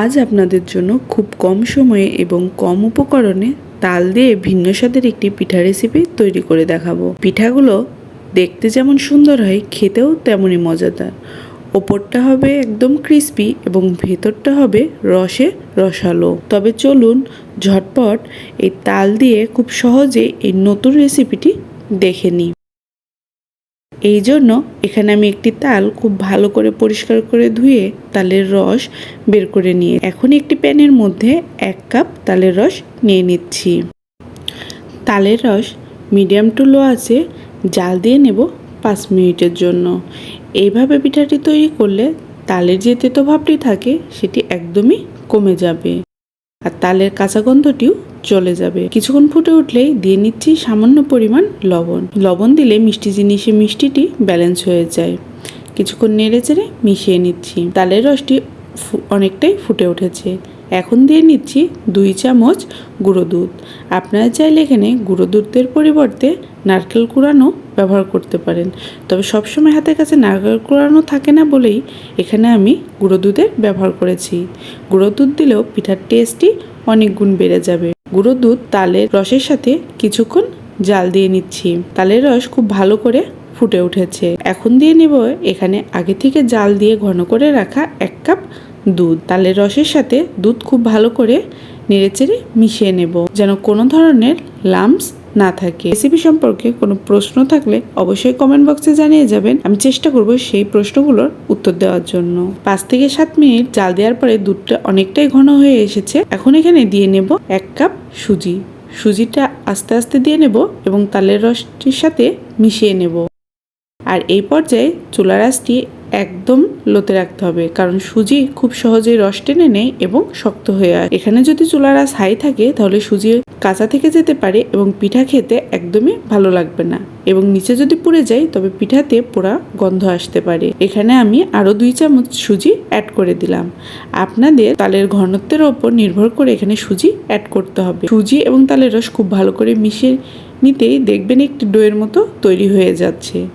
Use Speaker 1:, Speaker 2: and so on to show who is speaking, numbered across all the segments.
Speaker 1: আজ আপনাদের জন্য খুব কম সময়ে এবং কম উপকরণে তাল দিয়ে ভিন্ন স্বাদের একটি পিঠা রেসিপি তৈরি করে দেখাবো। পিঠাগুলো দেখতে যেমন সুন্দর হয়, খেতেও তেমনই মজাদার। ওপরটা হবে একদম ক্রিস্পি এবং ভেতরটা হবে রসে রসালো। তবে চলুন ঝটপট এই তাল দিয়ে খুব সহজে এই নতুন রেসিপিটি দেখে নিই। এই জন্য এখানে আমি একটি তাল খুব ভালো করে পরিষ্কার করে ধুয়ে তালের রস বের করে নিয়ে এখন একটি প্যানের মধ্যে এক কাপ তালের রস নিয়ে নিচ্ছি। তালের রস মিডিয়াম টু লো আছে, জাল দিয়ে নেব পাঁচ মিনিটের জন্য। এইভাবে পিঠাটি তৈরি করলে তালের যে তেতো ভাবটি থাকে সেটি একদমই কমে যাবে। আর তালের কাঁচা গন্ধটিও চলে যাবে। কিছুক্ষণ ফুটে উঠলেই দিয়ে নিচ্ছি সামান্য পরিমাণ লবণ। লবণ দিলে মিষ্টি জিনিসে মিষ্টিটি ব্যালেন্স হয়ে যায়। কিছুক্ষণ নেড়ে চেড়ে মিশিয়ে নিচ্ছি। তালের রসটি অনেকটাই ফুটে উঠেছে। এখন দিয়ে নিচ্ছি দুই চামচ গুঁড়ো দুধ। আপনারা চাইলে এখানে গুঁড়ো দুধের পরিবর্তে নারকেল কুড়ানো ব্যবহার করতে পারেন। তবে সবসময় হাতের কাছে নারকেল কুড়ানো থাকে না বলেই এখানে আমি গুঁড়ো দুধের ব্যবহার করেছি। গুঁড়ো দুধ দিলেও পিঠার টেস্টই অনেক গুণ বেড়ে যাবে। গুঁড়ো দুধ তালের রসের সাথে কিছুক্ষণ জাল দিয়ে নিচ্ছি। তালের রস খুব ভালো করে ফুটে উঠেছে। এখন দিয়ে নেব এখানে আগে থেকে জাল দিয়ে ঘন করে রাখা এক কাপ দুধ। তালের রসের সাথে দুধ খুব ভালো করে নেড়েচেড়ে মিশিয়ে নেব, যেন কোনো ধরনের লাম্পস না থাকে। রেসিপি সম্পর্কে কোনো প্রশ্ন থাকলে অবশ্যই কমেন্ট বক্সে জানিয়ে যাবেন। আমি চেষ্টা করব সেই প্রশ্নগুলোর উত্তর দেওয়ার জন্য। পাঁচ থেকে সাত মিনিট জাল দেওয়ার পরে দুধটা অনেকটাই ঘন হয়ে এসেছে। এখন এখানে দিয়ে নেব এক কাপ সুজি। সুজিটা আস্তে আস্তে দিয়ে নেব এবং তালের রসটির সাথে মিশিয়ে নেব। আর এই পর্যায়ে চুলার আঁচটি একদম লোতে রাখতে হবে। কারণ সুজি খুব সহজেই রস টেনে নেয় এবং শক্ত হয়ে আসে। এখানে যদি চুলার আঁচ হাই থাকে, তাহলে সুজি কাঁচা থেকে যেতে পারে এবং পিঠা খেতে একদমই ভালো লাগবে না। এবং নিচে যদি পুড়ে যায়, তবে পিঠাতে পোড়া গন্ধ আসতে পারে। এখানে আমি আরও দুই চামচ সুজি অ্যাড করে দিলাম। আপনাদের তালের ঘনত্বের ওপর নির্ভর করে এখানে সুজি অ্যাড করতে হবে। সুজি এবং তালের রস খুব ভালো করে মিশিয়ে নিতেই দেখবেন একটি ডোয়ের মতো তৈরি হয়ে যাচ্ছে।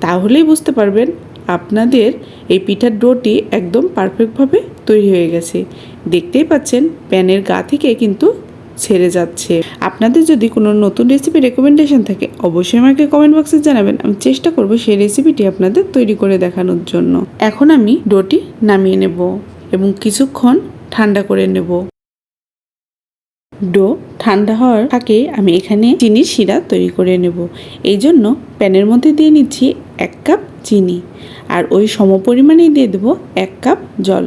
Speaker 1: তাহলেই বুঝতে পারবেন আপনাদের এই পিঠার ডোটি একদম পারফেক্টভাবে তৈরি হয়ে গেছে। দেখতেই পাচ্ছেন, প্যানের গা থেকে কিন্তু ছেড়ে যাচ্ছে। আপনাদের যদি কোনো নতুন রেসিপি রেকমেন্ডেশন থাকে, অবশ্যই আমাকে কমেন্ট বক্সে জানাবেন। আমি চেষ্টা করব সেই রেসিপিটি আপনাদের তৈরি করে দেখানোর জন্য। এখন আমি ডোটি নামিয়ে নেব এবং কিছুক্ষণ ঠান্ডা করে নেব। ডো ঠান্ডা হওয়ার আগে আমি এখানে চিনির শিরা তৈরি করে নেব। এই জন্য প্যানের মধ্যে দিয়ে নিচ্ছি এক কাপ চিনি। আর ওই সম পরিমাণেই দিয়ে দেবো এক কাপ জল।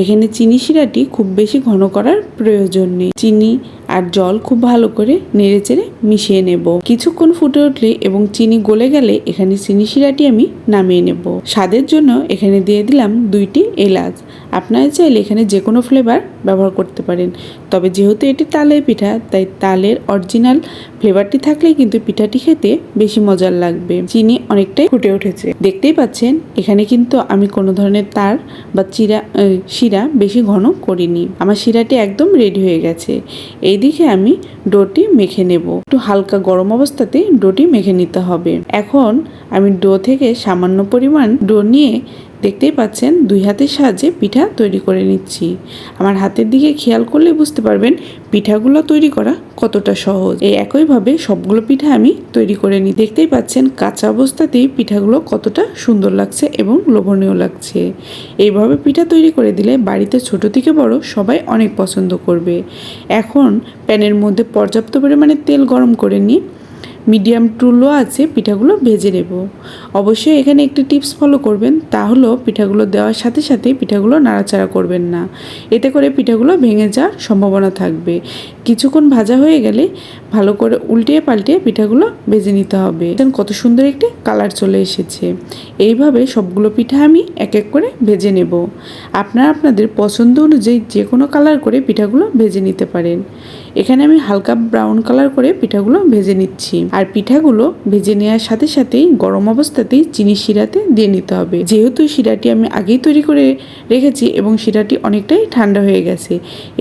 Speaker 1: এখানে চিনি শিরাটি খুব বেশি ঘন করার প্রয়োজন নেই। চিনি আর জল খুব ভালো করে নেড়ে চেড়ে মিশিয়ে নেব। কিছুক্ষণ ফুটে উঠলে এবং চিনি গলে গেলে এখানে চিনি শিরাটি আমি নামিয়ে নেব। স্বাদের জন্য এখানে দিয়ে দিলাম দুইটি এলাচ। আপনারা চাইলে এখানে যে কোনো ফ্লেভার ব্যবহার করতে পারেন। তবে যেহেতু এটি তালের পিঠা, তাই তালের অরিজিনাল ফ্লেভারটি থাকলেই কিন্তু পিঠাটি খেতে বেশি মজার লাগবে। চিনি অনেকটাই ফুটে উঠেছে। দেখতেই পাচ্ছেন, এখানে কিন্তু আমি কোনো ধরনের তার বা চিরা শিরা বেশি ঘন করিনি। আমার শিরাটি একদম রেডি হয়ে গেছে। এইদিকে আমি ডোটি মেখে নেব। একটু হালকা গরম অবস্থাতেই ডোটি মেখে নিতে হবে। এখন আমি ডো থেকে সামান্য পরিমাণ ডো নিয়ে দেখতেই পাচ্ছেন দুই হাতের সাহায্যে পিঠা তৈরি করে নিচ্ছি। আমার হাতের দিকে খেয়াল করলে বুঝতে পারবেন পিঠাগুলো তৈরি করা কতটা সহজ। এই একইভাবে সবগুলো পিঠা আমি তৈরি করে নিই। দেখতেই পাচ্ছেন কাঁচা অবস্থাতেই পিঠাগুলো কতটা সুন্দর লাগছে এবং লোভনীয় লাগছে। এইভাবে পিঠা তৈরি করে দিলে বাড়িতে ছোট থেকে বড় সবাই অনেক পছন্দ করবে। এখন প্যানের মধ্যে পর্যাপ্ত পরিমাণে তেল গরম করে নিই মিডিয়াম টু লো আছে, পিঠাগুলো ভেজে নেব। অবশ্যই এখানে একটি টিপস ফলো করবেন, তা হলো পিঠাগুলো দেওয়ার সাথে সাথে পিঠাগুলো নাড়াচাড়া করবেন না। এতে করে পিঠাগুলো ভেঙে যাওয়ার সম্ভাবনা থাকবে। কিছুক্ষণ ভাজা হয়ে গেলে ভালো করে উল্টিয়ে পাল্টিয়ে পিঠাগুলো ভেজে নিতে হবে। কত সুন্দর একটি কালার চলে এসেছে। এইভাবে সবগুলো পিঠা আমি এক এক করে ভেজে নেব। আপনারা আপনাদের পছন্দ অনুযায়ী যে কোনো কালার করে পিঠাগুলো ভেজে নিতে পারেন। এখানে আমি হালকা ব্রাউন কালার করে পিঠাগুলো ভেজে নিচ্ছি। আর পিঠাগুলো ভেজে নেওয়ার সাথে সাথেই গরম অবস্থাতেই চিনি শিরাতে দিয়ে নিতে হবে। যেহেতু শিরাটি আমি আগেই তৈরি করে রেখেছি এবং শিরাটি অনেকটাই ঠান্ডা হয়ে গেছে,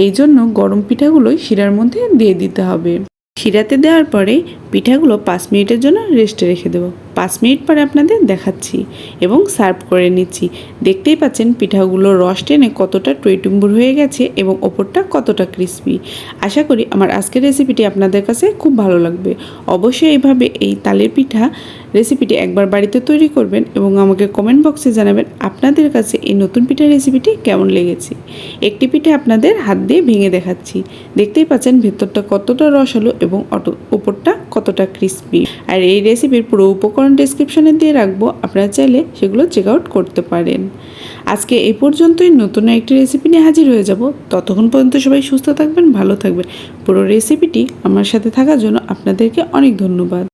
Speaker 1: এই জন্য গরম পিঠাগুলোই শিরার মধ্যে দিয়ে দিতে হবে। শিরাতে দেওয়ার পরে পিঠাগুলো পাঁচ মিনিটের জন্য রেস্টে রেখে দেবো। পাঁচ মিনিট পরে আপনাদের দেখাচ্ছি এবং সার্ভ করে নিচ্ছি। দেখতেই পাচ্ছেন পিঠাগুলো রস টেনে কতটা টইটুম্বুর হয়ে গেছে এবং ওপরটা কতটা ক্রিস্পি আশা করি আমার আজকের রেসিপিটি আপনাদের কাছে খুব ভালো লাগবে। অবশ্যই এইভাবে এই তালের পিঠা রেসিপিটি একবার বাড়িতে তৈরি করবেন এবং আমাকে কমেন্ট বক্সে জানাবেন আপনাদের কাছে এই নতুন পিঠা রেসিপিটি কেমন লেগেছে। একটি পিঠে আপনাদের হাত দিয়ে ভেঙে দেখাচ্ছি। দেখতেই পাচ্ছেন ভেতরটা কতটা রস রসালো এবং অটো উপরটা কতটা ক্রিস্পি আর এই রেসিপির পুরো উপকরণ ডিসক্রিপশনে দিয়ে রাখব, আপনারা চাইলে সেগুলো চেক আউট করতে পারেন। আজকে এ পর্যন্তই, নতুন একটি রেসিপি নিয়ে হাজির হয়ে যাব। ততক্ষণ পর্যন্ত সবাই সুস্থ থাকবেন, ভালো থাকবেন। পুরো রেসিপিটি আমার সাথে থাকার জন্য আপনাদেরকে অনেক ধন্যবাদ।